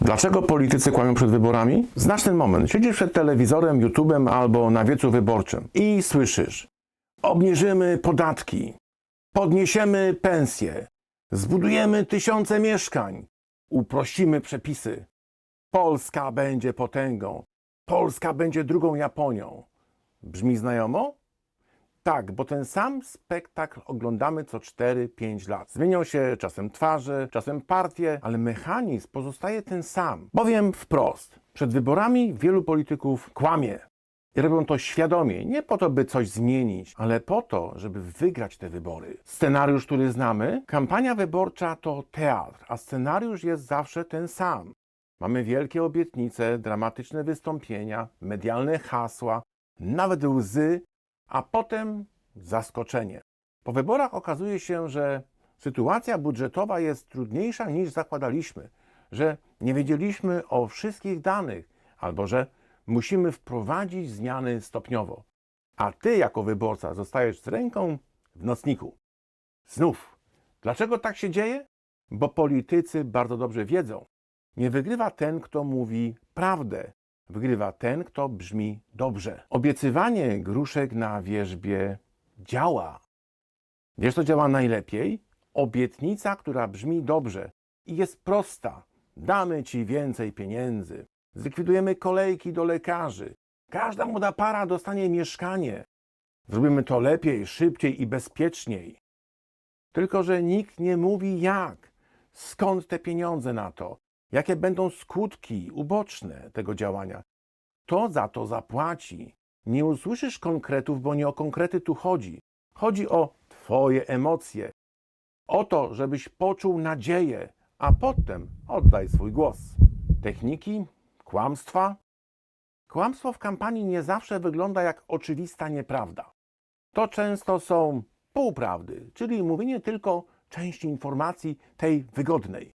Dlaczego politycy kłamią przed wyborami? Znasz ten moment. Siedzisz przed telewizorem, YouTube'em albo na wiecu wyborczym i słyszysz: obniżymy podatki, podniesiemy pensje, zbudujemy tysiące mieszkań, uprościmy przepisy. Polska będzie potęgą. Polska będzie drugą Japonią. Brzmi znajomo? Tak, bo ten sam spektakl oglądamy co 4-5 lat. Zmienią się czasem twarze, czasem partie, ale mechanizm pozostaje ten sam. Powiem wprost, przed wyborami wielu polityków kłamie. I robią to świadomie, nie po to, by coś zmienić, ale po to, żeby wygrać te wybory. Scenariusz, który znamy, kampania wyborcza to teatr, a scenariusz jest zawsze ten sam. Mamy wielkie obietnice, dramatyczne wystąpienia, medialne hasła, nawet łzy, a potem zaskoczenie. Po wyborach okazuje się, że sytuacja budżetowa jest trudniejsza niż zakładaliśmy, że nie wiedzieliśmy o wszystkich danych, albo że musimy wprowadzić zmiany stopniowo. A ty, jako wyborca, zostajesz z ręką w nocniku. Znów. Dlaczego tak się dzieje? Bo politycy bardzo dobrze wiedzą. Nie wygrywa ten, kto mówi prawdę. Wygrywa ten, kto brzmi dobrze. Obiecywanie gruszek na wierzbie działa. Wiesz, co działa najlepiej? Obietnica, która brzmi dobrze i jest prosta. Damy ci więcej pieniędzy. Zlikwidujemy kolejki do lekarzy. Każda młoda para dostanie mieszkanie. Zrobimy to lepiej, szybciej i bezpieczniej. Tylko, że nikt nie mówi jak. Skąd te pieniądze na to? Jakie będą skutki uboczne tego działania? Kto za to zapłaci? Nie usłyszysz konkretów, bo nie o konkrety tu chodzi. Chodzi o Twoje emocje. O to, żebyś poczuł nadzieję, a potem oddaj swój głos. Techniki, kłamstwa. Kłamstwo w kampanii nie zawsze wygląda jak oczywista nieprawda. To często są półprawdy, czyli mówienie tylko części informacji tej wygodnej.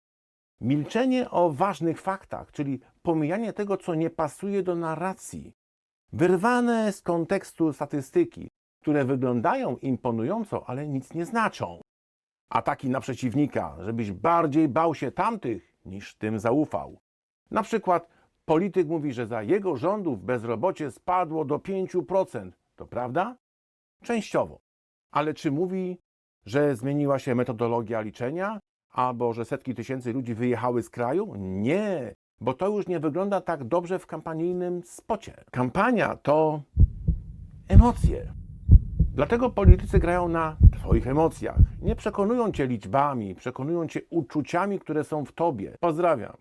Milczenie o ważnych faktach, czyli pomijanie tego, co nie pasuje do narracji. Wyrwane z kontekstu statystyki, które wyglądają imponująco, ale nic nie znaczą. Ataki na przeciwnika, żebyś bardziej bał się tamtych, niż tym zaufał. Na przykład polityk mówi, że za jego rządów bezrobocie spadło do 5%. To prawda? Częściowo. Ale czy mówi, że zmieniła się metodologia liczenia? Albo że setki tysięcy ludzi wyjechały z kraju? Nie, bo to już nie wygląda tak dobrze w kampanijnym spocie. Kampania to emocje. Dlatego politycy grają na Twoich emocjach. Nie przekonują Cię liczbami, przekonują Cię uczuciami, które są w Tobie. Pozdrawiam.